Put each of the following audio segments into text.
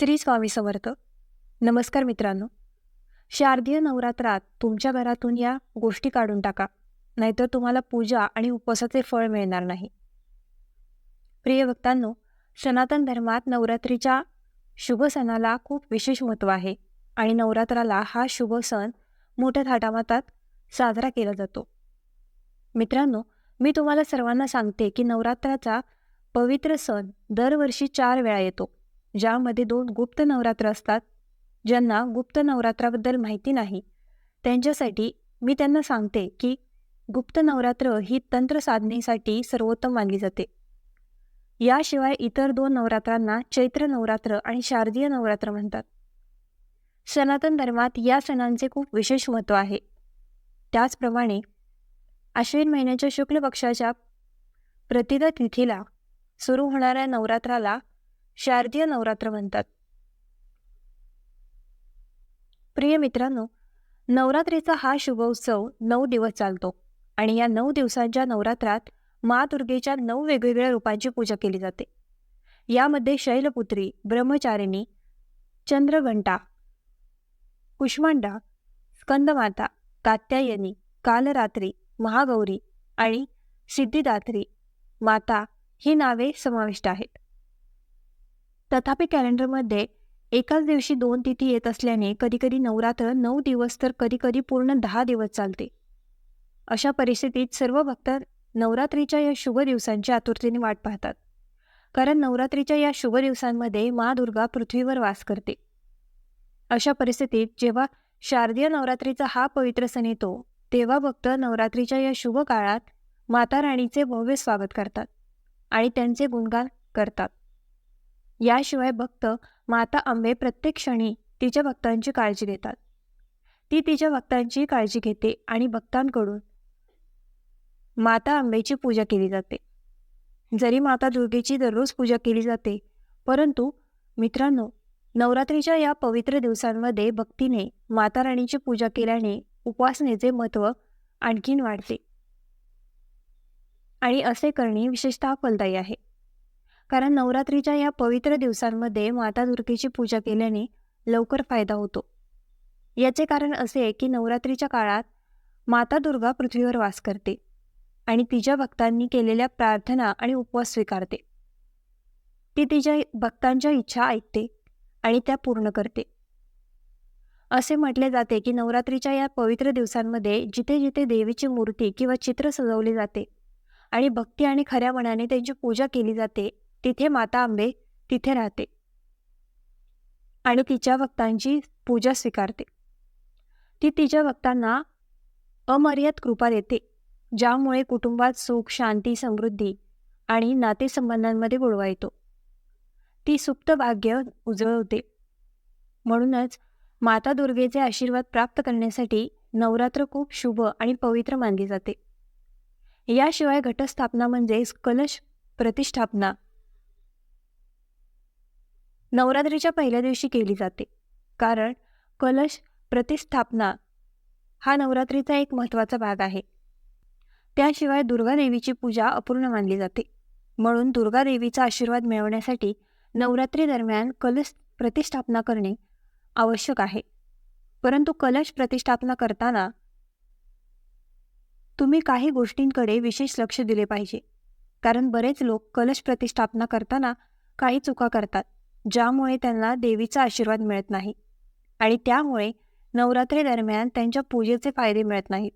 श्री स्वामी समर्थ. नमस्कार मित्रांनो. शारदीय नवरात्रात तुमच्या घरातून या गोष्टी काढून टाका नाहीतर तुम्हाला पूजा आणि उपवासाचे फळ मिळणार नाही. प्रिय भक्तांनो सनातन धर्मात नवरात्रीच्या शुभ सणाला खूप विशेष महत्त्व आहे आणि नवरात्राला हा शुभ सण मोठ्या थाटामातात साजरा केला जातो. मित्रांनो मी तुम्हाला सर्वांना सांगते की नवरात्राचा पवित्र सण दरवर्षी चार वेळा येतो. ज्यामध्ये दोन गुप्त नवरात्र असतात ज्यांना गुप्त नवरात्राबद्दल माहिती नाही. त्यांच्यासाठी मी त्यांना सांगते की गुप्त नवरात्र ही तंत्र साधनेसाठी सर्वोत्तम मानली जाते. याशिवाय इतर दोन नवरात्रांना चैत्र नवरात्र आणि शारदीय नवरात्र म्हणतात. सनातन धर्मात या सणांचे खूप विशेष महत्त्व आहे. त्याचप्रमाणे आश्विन महिन्याच्या शुक्ल पक्षाच्या प्रतिदा तिथीला सुरू होणाऱ्या नवरात्राला शारदीय नवरात्र म्हणतात. प्रिय मित्रांनो नवरात्रीचा हा शुभ उत्सव नऊ दिवस चालतो आणि या नऊ दिवसांच्या नवरात्रात मा दुर्गेच्या नऊ वेगवेगळ्या रूपांची पूजा केली जाते. यामध्ये शैलपुत्री ब्रह्मचारिणी चंद्रघंटा कुष्मांडा स्कंदमाता कात्यायनी कालरात्री महागौरी आणि सिद्धिदात्री माता ही नावे समाविष्ट आहेत. तथापि कॅलेंडरमध्ये एकाच दिवशी दोन तिथी येत असल्याने कधीकधी नवरात्र नऊ दिवस तर कधीकधी पूर्ण दहा दिवस चालते. अशा परिस्थितीत सर्व भक्त नवरात्रीच्या या शुभ दिवसांची आतुरतेने वाट पाहतात. कारण नवरात्रीच्या या शुभ दिवसांमध्ये मा दुर्गा पृथ्वीवर वास करते. अशा परिस्थितीत जेव्हा शारदीय नवरात्रीचा हा पवित्र सण येतो तेव्हा भक्त नवरात्रीच्या या शुभ काळात माता राणीचे भव्य स्वागत करतात आणि त्यांचे गुणगान करतात. याशिवाय भक्त माता आंबे प्रत्येक क्षणी तिच्या भक्तांची काळजी घेतात. ती तिच्या भक्तांची काळजी घेते आणि भक्तांकडून माता आंबेची पूजा केली जाते. जरी माता दुर्गेची दररोज पूजा केली जाते परंतु मित्रांनो नवरात्रीच्या या पवित्र दिवसांमध्ये भक्तीने माता राणीची पूजा केल्याने उपासनेचे महत्त्व आणखीन वाढते. आणि असे करणे विशेषतः फलदायी आहे. कारण नवरात्रीच्या या पवित्र दिवसांमध्ये माता दुर्गेची पूजा केल्याने लवकर फायदा होतो. याचे कारण असे की नवरात्रीच्या काळात माता दुर्गा पृथ्वीवर वास करते आणि तिच्या भक्तांनी केलेल्या प्रार्थना आणि उपवास स्वीकारते. ती तिच्या भक्तांच्या इच्छा ऐकते आणि त्या पूर्ण करते. असे म्हटले जाते की नवरात्रीच्या या पवित्र दिवसांमध्ये जिथे जिथे देवीची मूर्ती किंवा चित्र सजवले जाते आणि भक्ती आणि खऱ्या मनाने त्यांची पूजा केली जाते तिथे माता आंबे तिथे राहते. आणि तिच्या भक्तांची पूजा स्वीकारते. ती तिच्या भक्तांना अमर्याद कृपा देते ज्यामुळे कुटुंबात सुख शांती समृद्धी आणि नातेसंबंधांमध्ये गोडवा येतो. ती सुप्त भाग्य उजळवते. म्हणूनच माता दुर्गेचे आशीर्वाद प्राप्त करण्यासाठी नवरात्र खूप शुभ आणि पवित्र मानली जाते. याशिवाय घटस्थापना म्हणजेच कलश प्रतिष्ठापना नवरात्रीच्या पहिल्या दिवशी केली जाते. कारण कलश प्रतिस्थापना हा नवरात्रीचा एक महत्त्वाचा भाग आहे. त्याशिवाय दुर्गादेवीची पूजा अपूर्ण मानली जाते. म्हणून दुर्गादेवीचा आशीर्वाद मिळवण्यासाठी नवरात्री दरम्यान कलश प्रतिष्ठापना करणे आवश्यक आहे. परंतु कलश प्रतिष्ठापना करताना तुम्ही काही गोष्टींकडे विशेष लक्ष दिले पाहिजे. कारण बरेच लोक कलश प्रतिष्ठापना करताना काही चुका करतात. ज्यामुळे त्यांना देवीचा आशीर्वाद मिळत नाही आणि त्यामुळे नवरात्री दरम्यान त्यांच्या पूजेचे फायदे मिळत नाहीत.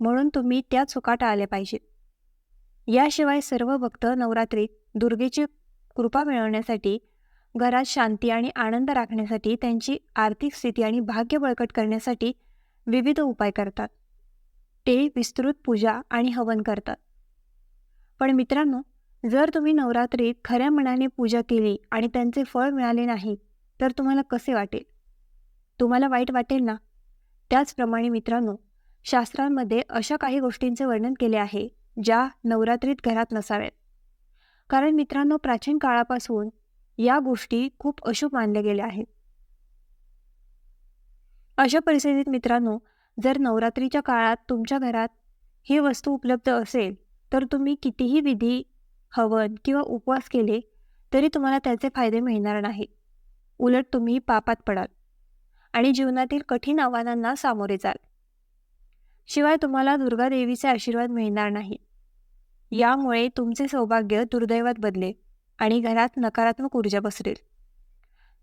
म्हणून तुम्ही त्या चुका टाळल्या पाहिजेत. याशिवाय सर्व भक्त नवरात्रीत दुर्गेची कृपा मिळवण्यासाठी घरात शांती आणि आनंद राखण्यासाठी त्यांची आर्थिक स्थिती आणि भाग्य बळकट करण्यासाठी विविध उपाय करतात. ते विस्तृत पूजा आणि हवन करतात. पण मित्रांनो जर तुम्ही नवरात्रीत खऱ्या मनाने पूजा केली आणि त्यांचे फळ मिळाले नाही तर तुम्हाला कसे वाटेल? तुम्हाला वाईट वाटेल ना? त्याचप्रमाणे मित्रांनो शास्त्रांमध्ये अशा काही गोष्टींचे वर्णन केले आहे ज्या नवरात्रीत घरात नसाव्यात. कारण मित्रांनो प्राचीन काळापासून या गोष्टी खूप अशुभ मानल्या गेल्या आहेत. अशा परिस्थितीत मित्रांनो जर नवरात्रीच्या काळात तुमच्या घरात ही वस्तू उपलब्ध असेल तर तुम्ही कितीही विधी हवन किंवा उपवास केले तरी तुम्हाला त्याचे फायदे मिळणार नाही. उलट तुम्ही पापात पडाल आणि जीवनातील कठीण आव्हानांना सामोरे जाल. शिवाय तुम्हाला दुर्गा देवीचे आशीर्वाद मिळणार नाही. यामुळे तुमचे सौभाग्य दुर्दैवात बदले आणि घरात नकारात्मक ऊर्जा पसरेल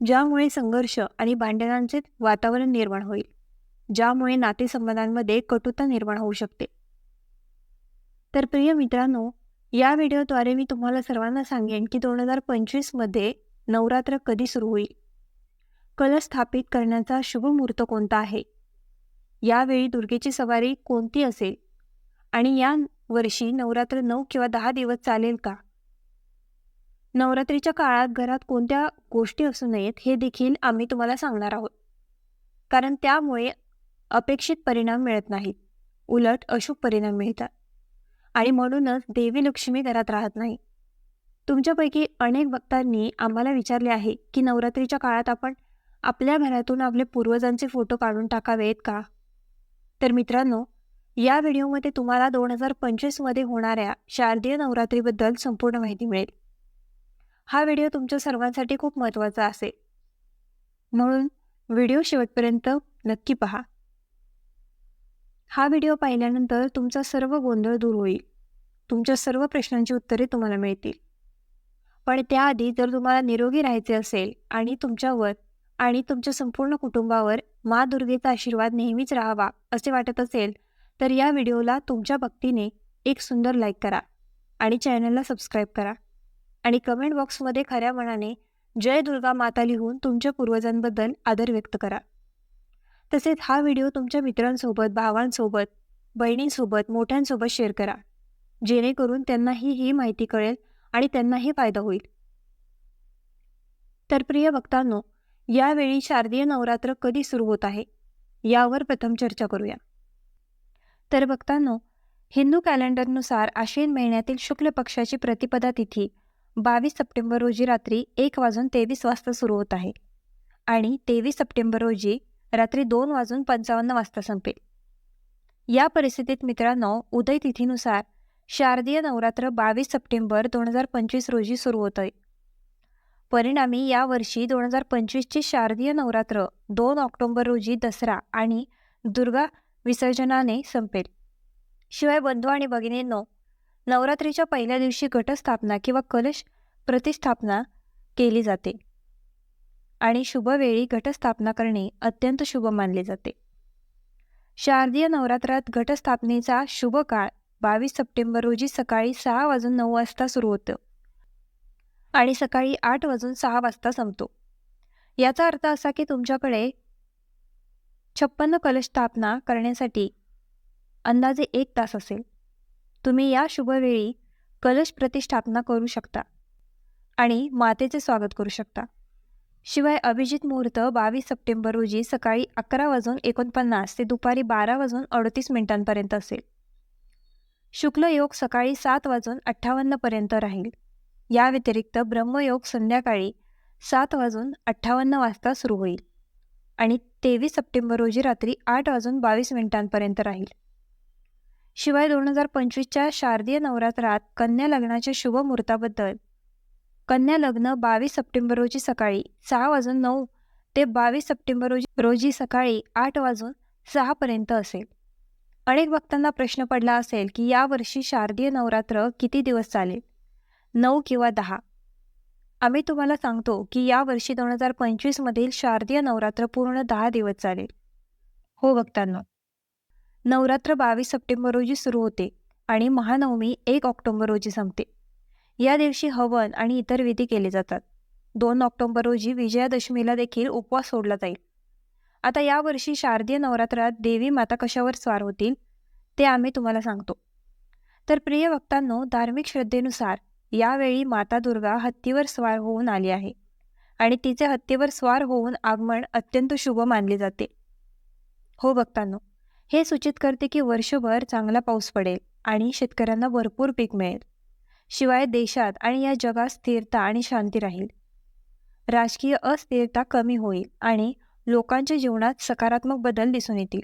ज्यामुळे संघर्ष आणि भांडणांचे वातावरण निर्माण होईल ज्यामुळे नातेसंबंधांमध्ये कटुता निर्माण होऊ शकते. तर प्रिय मित्रांनो या व्हिडिओद्वारे मी तुम्हाला सर्वांना सांगेन की दोन हजार पंचवीसमध्ये नवरात्र कधी सुरू होईल? कलश स्थापित करण्याचा शुभ मुहूर्त कोणता आहे? यावेळी दुर्गेची सवारी कोणती असेल? आणि या वर्षी नवरात्र नऊ किंवा दहा दिवस चालेल का? नवरात्रीच्या काळात घरात कोणत्या गोष्टी असू नयेत हे देखील आम्ही तुम्हाला सांगणार आहोत. कारण त्यामुळे अपेक्षित परिणाम मिळत नाहीत. उलट अशुभ परिणाम मिळतात. आणि म्हणूनच देवी लक्ष्मी घरात राहत नाही. तुमच्यापैकी अनेक भक्तांनी आम्हाला विचारले आहे की नवरात्रीच्या काळात आपण आपल्या घरातून आपले पूर्वजांचे फोटो काढून टाकावेत का? तर मित्रांनो या व्हिडिओमध्ये तुम्हाला दोन हजार पंचवीसमध्ये होणाऱ्या शारदीय नवरात्रीबद्दल संपूर्ण माहिती मिळेल. हा व्हिडिओ तुमच्या सर्वांसाठी खूप महत्त्वाचा असेल. म्हणून व्हिडिओ शेवटपर्यंत नक्की पहा. हा व्हिडिओ पाहिल्यानंतर तुमचा सर्व गोंधळ दूर होईल. तुमच्या सर्व प्रश्नांची उत्तरे तुम्हाला मिळतील. पण त्याआधी जर तुम्हाला निरोगी राहायचे असेल आणि तुमच्यावर आणि तुमच्या संपूर्ण कुटुंबावर मा दुर्गेचा आशीर्वाद नेहमीच राहावा असे वाटत असेल तर या व्हिडिओला तुमच्या भक्तीने एक सुंदर लाईक करा आणि चॅनलला सबस्क्राईब करा. आणि कमेंट बॉक्समध्ये खऱ्या मनाने जय दुर्गा माता लिहून तुमच्या पूर्वजांबद्दल आदर व्यक्त करा. तसेच हा व्हिडिओ तुमच्या मित्रांसोबत भावांसोबत बहिणींसोबत मोठ्यांसोबत शेअर करा. जेणेकरून त्यांनाही ही माहिती कळेल आणि त्यांनाही फायदा होईल. तर प्रिय भक्तांनो यावेळी शारदीय नवरात्र कधी सुरू होत आहे? यावर प्रथम चर्चा करूया. तर भक्तांनो हिंदू कॅलेंडरनुसार आश्विन महिन्यातील शुक्ल पक्षाची प्रतिपदा तिथी बावीस सप्टेंबर रोजी रात्री एक वाजून तेवीस वाजता सुरू होत आहे. आणि तेवीस सप्टेंबर रोजी रात्री दोन वाजून पंचावन्न वाजता संपेल. या परिस्थितीत मित्रांनो उदय तिथीनुसार शारदीय नवरात्र बावीस सप्टेंबर दोन हजार पंचवीस रोजी सुरू होत आहे परिणामी यावर्षी दोन हजार पंचवीसची शारदीय नवरात्र दोन ऑक्टोबर रोजी दसरा आणि दुर्गा विसर्जनाने संपेल. शिवाय बंधू आणि भगिनींनो नवरात्रीच्या पहिल्या दिवशी घटस्थापना किंवा कलश प्रतिस्थापना केली जाते. आणि शुभवेळी घटस्थापना करणे अत्यंत शुभ मानले जाते. शारदीय नवरात्रात घटस्थापनेचा शुभ काळ बावीस सप्टेंबर रोजी सकाळी सहा वाजून नऊ वाजता सुरू होतं. आणि सकाळी आठ वाजून सहा वाजता संपतो. याचा अर्थ असा की तुमच्याकडे छप्पन्न कलश स्थापना करण्यासाठी अंदाजे एक तास असेल. तुम्ही या शुभवेळी कलश प्रतिष्ठापना करू शकता आणि मातेचे स्वागत करू शकता. शिवाय अभिजित मुहूर्त बावीस सप्टेंबर रोजी सकाळी अकरा वाजून एकोणपन्नास ते दुपारी बारा वाजून अडतीस मिनिटांपर्यंत असेल. शुक्ल योग सकाळी सात वाजून अठ्ठावन्नपर्यंत राहील. या व्यतिरिक्त ब्रह्मयोग संध्याकाळी सात वाजून अठ्ठावन्न वाजता सुरू होईल आणि तेवीस सप्टेंबर रोजी रात्री आठ वाजून बावीस मिनिटांपर्यंत राहील. शिवाय दोन हजार पंचवीसच्या शारदीय नवरात्रात कन्या लग्नाच्या शुभ मुहूर्ताबद्दल कन्या लग्न बावीस सप्टेंबर रोजी सकाळी सहा वाजून नऊ ते बावीस सप्टेंबर रोजी रोजी सकाळी आठ वाजून सहापर्यंत असेल. अनेक भक्तांना प्रश्न पडला असेल की यावर्षी शारदीय नवरात्र किती दिवस चालेल? नऊ किंवा दहा. आम्ही तुम्हाला सांगतो की यावर्षी दोन हजार पंचवीसमधील शारदीय नवरात्र पूर्ण दहा दिवस चालेल. हो भक्तांना. नवरात्र बावीस सप्टेंबर रोजी सुरू होते आणि महानवमी एक ऑक्टोबर रोजी संपते. या दिवशी हवन आणि इतर विधी केले जातात. दोन ऑक्टोबर रोजी विजयादशमीला देखील उपवास सोडला जाईल. आता यावर्षी शारदीय नवरात्रात देवी माता कशावर स्वार होतील ते आम्ही तुम्हाला सांगतो. तर प्रिय भक्तांनो धार्मिक श्रद्धेनुसार यावेळी माता दुर्गा हत्तीवर स्वार होऊन आली आहे आणि तिचे हत्तीवर स्वार होऊन आगमन अत्यंत शुभ मानले जाते. हो भक्तांनो हे सूचित करते की वर्षभर चांगला पाऊस पडेल आणि शेतकऱ्यांना भरपूर पीक मिळेल. शिवाय देशात आणि या जगात स्थिरता आणि शांती राहील. राजकीय अस्थिरता कमी होईल आणि लोकांच्या जीवनात सकारात्मक बदल दिसून येतील.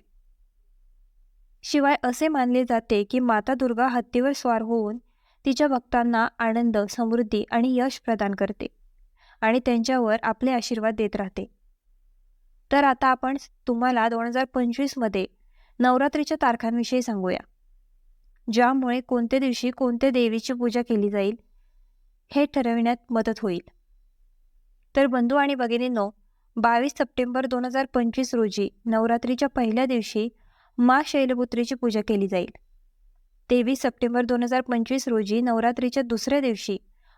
शिवाय असे मानले जाते की माता दुर्गा हत्तीवर स्वार होऊन तिच्या भक्तांना आनंद समृद्धी आणि यश प्रदान करते आणि त्यांच्यावर आपले आशीर्वाद देत राहते. तर आता आपण तुम्हाला दोन हजार पंचवीसमध्ये नवरात्रीच्या तारखांविषयी सांगूया. ज्यामुळे कोणत्या दिवशी कोणत्या देवीची पूजा केली जाईल हे ठरविण्यात मदत होईल. तर बंधू आणि भगिनींनो बावीस सप्टेंबर दोन हजार पंचवीस रोजी नवरात्रीच्या पहिल्या दिवशी मा शैलपुत्रीची पूजा केली जाईल. तेवीस सप्टेंबर दोन हजार पंचवीस रोजी नवरात्रीच्या दुसऱ्या दिवशी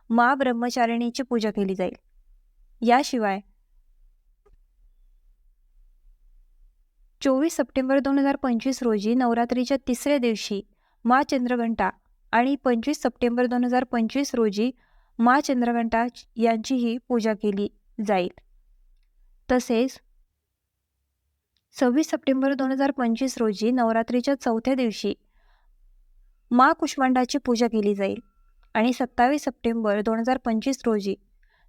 मा ब्रह्मचारिणीची पूजा केली जाईल. याशिवाय चोवीस सप्टेंबर दोन हजार पंचवीस रोजी नवरात्रीच्या तिसऱ्या दिवशी मा चंद्रघंटा आणि पंचवीस सप्टेंबर दोन हजार पंचवीस रोजी मा चंद्रघंटा यांचीही पूजा केली जाईल. तसेच सव्वीस सप्टेंबर दोन हजार पंचवीस रोजी नवरात्रीच्या चौथ्या दिवशी मा कुष्मांडाची पूजा केली जाईल आणि सत्तावीस सप्टेंबर दोन हजार पंचवीस रोजी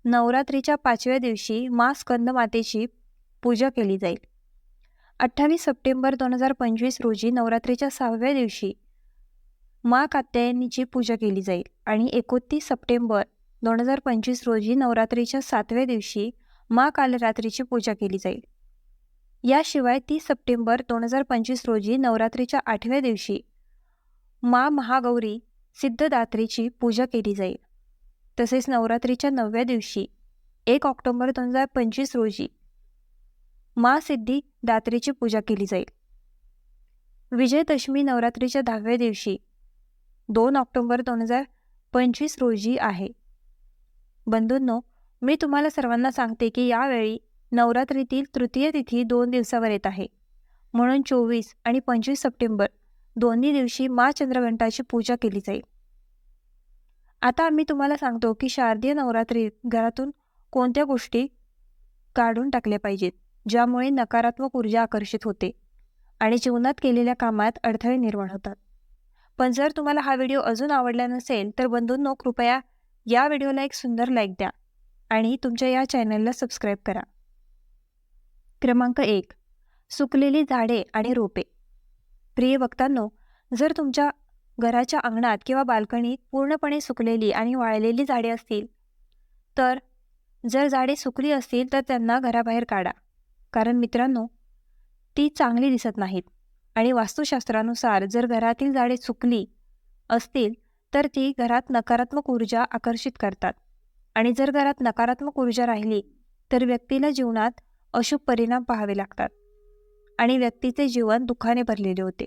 नवरात्रीच्या पाचव्या दिवशी मा स्कंद मातेची पूजा केली जाईल. अठ्ठावीस सप्टेंबर दोन हजार पंचवीस रोजी नवरात्रीच्या सहाव्या दिवशी मा कात्यायनीची पूजा केली जाईल. आणि एकोणतीस सप्टेंबर दोन हजार पंचवीस रोजी नवरात्रीच्या सातव्या दिवशी मा कालरात्रीची पूजा केली जाईल. याशिवाय तीस सप्टेंबर दोन हजार पंचवीस रोजी नवरात्रीच्या आठव्या दिवशी मा महागौरी सिद्धदात्रीची पूजा केली जाईल. तसेच नवरात्रीच्या नवव्या दिवशी एक ऑक्टोबर दोन हजार पंचवीस रोजी मा सिद्धी दात्रीची पूजा केली जाईल. विजयदशमी नवरात्रीच्या दहाव्या दिवशी दोन ऑक्टोबर दोन हजार पंचवीस रोजी आहे. बंधूंनो मी तुम्हाला सर्वांना सांगते की यावेळी नवरात्रीतील तृतीय तिथी दोन दिवसावर येत आहे. म्हणून चोवीस आणि पंचवीस सप्टेंबर दोन्ही दिवशी मा चंद्रघंटाची पूजा केली जाईल. आता आम्ही तुम्हाला सांगतो की शारदीय नवरात्री घरातून कोणत्या गोष्टी काढून टाकल्या पाहिजेत ज्यामुळे नकारात्मक ऊर्जा आकर्षित होते आणि जीवनात केलेल्या कामात अडथळे निर्माण होतात. पण जर तुम्हाला हा व्हिडिओ अजून आवडला नसेल तर बंधूंनो कृपया या व्हिडिओला एक सुंदर लाईक द्या आणि तुमच्या या चॅनलला सबस्क्राईब करा. क्रमांक एक सुकलेली झाडे आणि रोपे. प्रिय वक्तांनो जर तुमच्या घराच्या अंगणात किंवा बाल्कनीत पूर्णपणे सुकलेली आणि वाळलेली झाडे असतील तर जर झाडे सुकली असतील तर त्यांना घराबाहेर काढा. कारण मित्रांनो ती चांगली दिसत नाहीत. आणि वास्तुशास्त्रानुसार जर घरातील झाडे सुकली असतील तर ती घरात नकारात्मक ऊर्जा आकर्षित करतात. आणि जर घरात नकारात्मक ऊर्जा राहिली तर व्यक्तीला जीवनात अशुभ परिणाम पाहावे लागतात. आणि व्यक्तीचे जीवन दुःखाने भरलेले होते.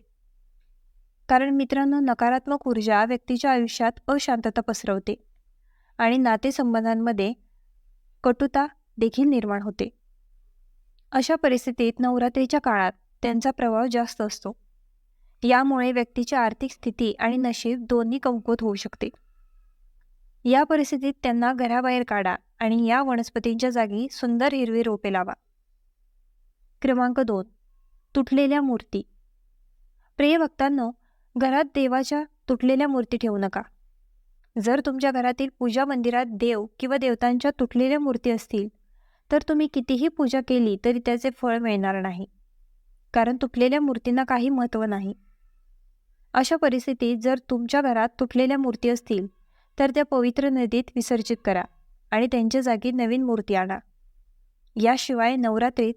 कारण मित्रांनो नकारात्मक ऊर्जा व्यक्तीच्या आयुष्यात अशांतता पसरवते. आणि नातेसंबंधांमध्ये कटुता देखील निर्माण होते. अशा परिस्थितीत नवरात्रीच्या काळात त्यांचा प्रभाव जास्त असतो. यामुळे व्यक्तीची आर्थिक स्थिती आणि नशीब दोन्ही कमकुवत होऊ शकते. या परिस्थितीत त्यांना घराबाहेर काढा आणि या वनस्पतींच्या जागी सुंदर हिरवी रोपे लावा. क्रमांक दोन. तुटलेल्या मूर्ती. प्रिय भक्तांनो घरात देवाच्या तुटलेल्या मूर्ती ठेवू नका. जर तुमच्या घरातील पूजा मंदिरात देव किंवा देवतांच्या तुटलेल्या मूर्ती असतील तर तुम्ही कितीही पूजा केली तरी त्याचे फळ मिळणार नाही. कारण तुटलेल्या मूर्तींना काही महत्त्व नाही. अशा परिस्थितीत जर तुमच्या घरात तुटलेल्या मूर्ती असतील तर त्या पवित्र नदीत विसर्जित करा आणि त्यांच्या जागी नवीन मूर्ती आणा. याशिवाय नवरात्रीत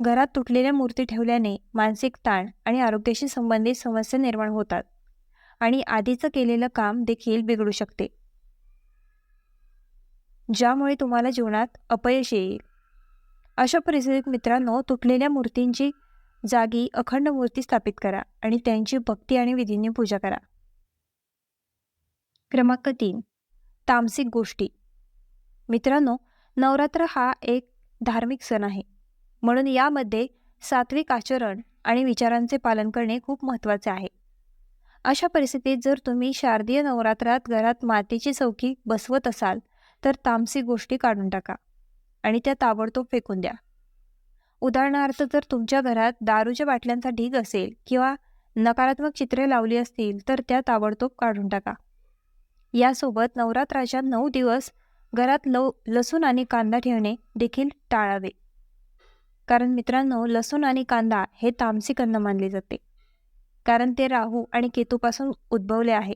घरात तुटलेल्या मूर्ती ठेवल्याने मानसिक ताण आणि आरोग्याशी संबंधित समस्या निर्माण होतात आणि आधीचं केलेलं काम देखील बिघडू शकते. ज्यामुळे तुम्हाला जीवनात अपयश येईल. अशा परिस्थितीत मित्रांनो तुटलेल्या मूर्तींची जागी अखंड मूर्ती स्थापित करा आणि त्यांची भक्ती आणि विधीने पूजा करा. क्रमांक तीन. तामसिक गोष्टी. मित्रांनो नवरात्र हा एक धार्मिक सण आहे. म्हणून यामध्ये सात्विक आचरण आणि विचारांचे पालन करणे खूप महत्त्वाचे आहे. अशा परिस्थितीत जर तुम्ही शारदीय नवरात्रात घरात मातीची चौकी बसवत असाल तर तामसिक गोष्टी काढून टाका आणि त्या ताबडतोब फेकून द्या. उदाहरणार्थ जर तुमच्या घरात दारूच्या बाटल्यांचा ढीग असेल किंवा नकारात्मक चित्रे लावली असतील तर त्या ताबडतोब काढून टाका. यासोबत नवरात्राच्या नऊ दिवस घरात लव लसूण आणि कांदा ठेवणे देखील टाळावे. कारण मित्रांनो लसूण आणि कांदा हे तामसिक अन्न मानले जाते. कारण ते राहू आणि केतूपासून उद्भवले आहे.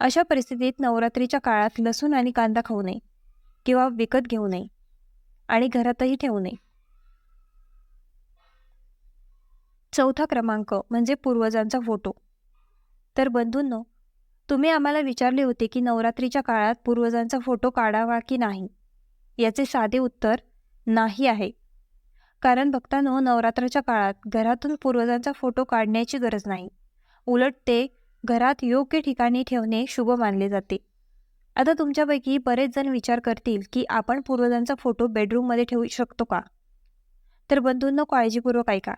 अशा परिस्थितीत नवरात्रीच्या काळात लसूण आणि कांदा खाऊ नये किंवा विकत घेऊ नये आणि घरातही ठेवू नये. चौथा क्रमांक म्हणजे पूर्वजांचा फोटो. तर बंधूंनो तुम्ही आम्हाला विचारले होते की नवरात्रीच्या काळात पूर्वजांचा फोटो काढावा की नाही? याचे साधे उत्तर नाही आहे. कारण भक्तांनो नवरात्राच्या काळात घरातून पूर्वजांचा फोटो काढण्याची गरज नाही. उलट ते घरात योग्य ठिकाणी ठेवणे शुभ मानले जाते. आता तुमच्यापैकी बरेच जण विचार करतील की आपण पूर्वजांचा फोटो बेडरूममध्ये ठेवू शकतो का? तर बंधूंनो काळजीपूर्वक ऐका.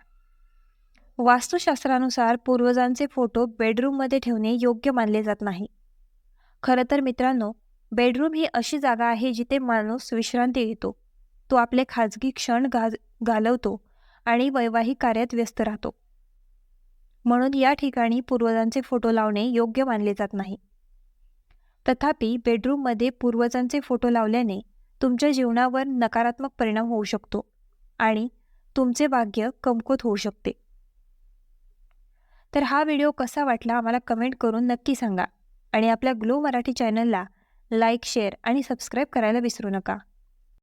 वास्तुशास्त्रानुसार पूर्वजांचे फोटो बेडरूममध्ये ठेवणे योग्य मानले जात नाही. खरं तर मित्रांनो बेडरूम ही अशी जागा आहे जिथे माणूस विश्रांती घेतो. तो आपले खाजगी क्षण गा घालवतो आणि वैवाहिक कार्यात व्यस्त राहतो. म्हणून या ठिकाणी पूर्वजांचे फोटो लावणे योग्य मानले जात नाही. तथापि बेडरूममध्ये पूर्वजांचे फोटो लावल्याने तुमच्या जीवनावर नकारात्मक परिणाम होऊ शकतो आणि तुमचे भाग्य कमकुत होऊ शकते. तर हा व्हिडिओ कसा वाटला आम्हाला कमेंट करून नक्की सांगा. आणि आपल्या ग्लो मराठी चॅनलला लाईक शेअर आणि सबस्क्राईब करायला विसरू नका.